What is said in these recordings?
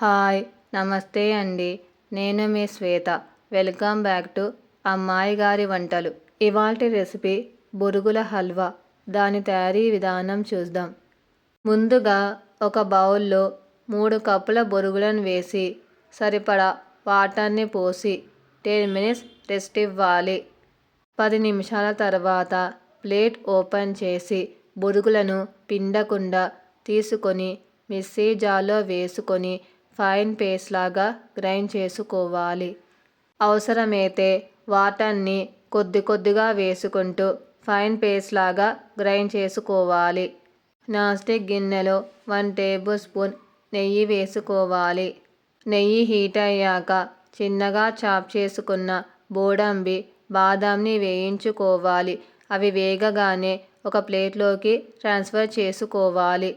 Hi నమస్తే అండి. నేను మీ శ్వేత. వెల్కమ్ బ్యాక్ టు అమ్మాయి గారి వంటలు. ఇవాల్టి రెసిపీ బొరుగుల హల్వా. దాని తయారీ విధానం చూద్దాం. ముందుగా ఒక బౌల్లో మూడు కప్పుల బొరుగులను వేసి సరిపడా వాటర్ని పోసి టెన్ మినిట్స్ రెస్ట్ ఇవ్వాలి. పది నిమిషాల తర్వాత ప్లేట్ ఓపెన్ చేసి బొరుగులను పిండకుండా తీసుకొని మిక్సీ జార్లో వేసుకొని ఫైన్ పేస్ట్ లాగా గ్రైండ్ చేసుకోవాలి. అవసరమైతే వాటర్ని కొద్ది కొద్దిగా వేసుకుంటూ ఫైన్ పేస్ట్ లాగా గ్రైండ్ చేసుకోవాలి. నాస్టిక్ గిన్నెలో వన్ టేబుల్ స్పూన్ నెయ్యి వేసుకోవాలి. నెయ్యి హీట్ అయ్యాక చిన్నగా చాప్ చేసుకున్న బోడంబి బాదాంని వేయించుకోవాలి. అవి వేగగానే ఒక ప్లేట్లోకి ట్రాన్స్ఫర్ చేసుకోవాలి.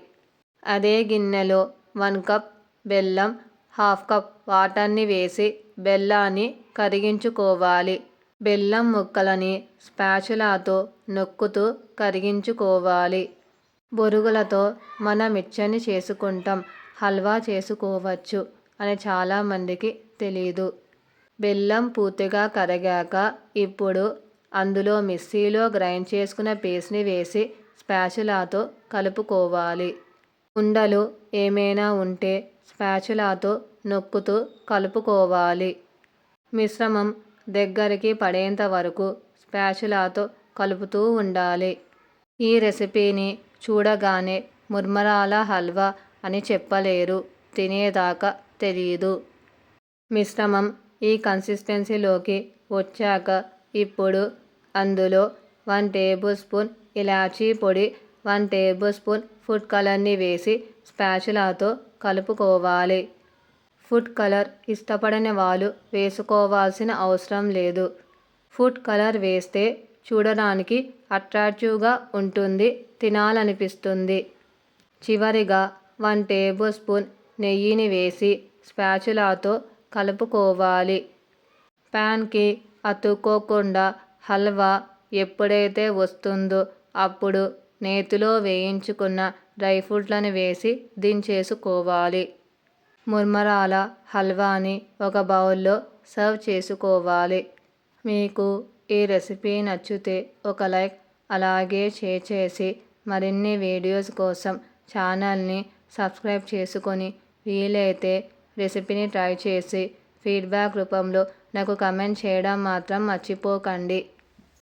అదే గిన్నెలో వన్ కప్ బెల్లం హాఫ్ కప్ వాటర్ని వేసి బెల్లాన్ని కరిగించుకోవాలి. బెల్లం ముక్కలని స్పాచులాతో నొక్కుతూ కరిగించుకోవాలి. బొరుగులతో మనం మిచ్చని చేసుకుంటాం. హల్వా చేసుకోవచ్చు అని చాలామందికి తెలీదు. బెల్లం పూర్తిగా కరిగాక ఇప్పుడు అందులో మిక్సీలో గ్రైండ్ చేసుకున్న పేస్ట్ని వేసి స్పాచులాతో కలుపుకోవాలి. ఉండలు ఏమైనా ఉంటే స్పాచులాతో నొక్కుతూ కలుపుకోవాలి. మిశ్రమం దగ్గరికి పడేంత వరకు స్పాచులాతో కలుపుతూ ఉండాలి. ఈ రెసిపీని చూడగానే ముర్మరాల హల్వా అని చెప్పలేరు. తినేదాకా తెలియదు మిశ్రమం ఈ కన్సిస్టెన్సీలోకి వచ్చాక ఇప్పుడు అందులో వన్ టేబుల్ స్పూన్ ఇలాచీ పొడి వన్ టేబుల్ స్పూన్ ఫుడ్ కలర్ని వేసి స్పాచులాతో కలుపుకోవాలి. ఫుడ్ కలర్ ఇష్టపడని వాళ్ళు వేసుకోవాల్సిన అవసరం లేదు. ఫుడ్ కలర్ వేస్తే చూడడానికి అట్రాక్టివ్గా ఉంటుంది తినాలనిపిస్తుంది. చివరిగా వన్ టేబుల్ స్పూన్ నెయ్యిని వేసి స్పాచులాతో కలుపుకోవాలి. ప్యాన్కి అతుక్కోకుండా హల్వా ఎప్పుడైతే వస్తుందో అప్పుడు నేతిలో వేయించుకున్న డ్రై ఫ్రూట్లను వేసి దించేసుకోవాలి. ముర్మరాల హల్వాని ఒక బౌల్లో సర్వ్ చేసుకోవాలి. మీకు ఈ రెసిపీ నచ్చితే ఒక లైక్ అలాగే షేర్ చేసి మరిన్ని వీడియోస్ కోసం ఛానల్ని సబ్స్క్రైబ్ చేసుకొని వీలైతే రెసిపీని ట్రై చేసి ఫీడ్బ్యాక్ రూపంలో నాకు కమెంట్ చేయడం మాత్రం మర్చిపోకండి.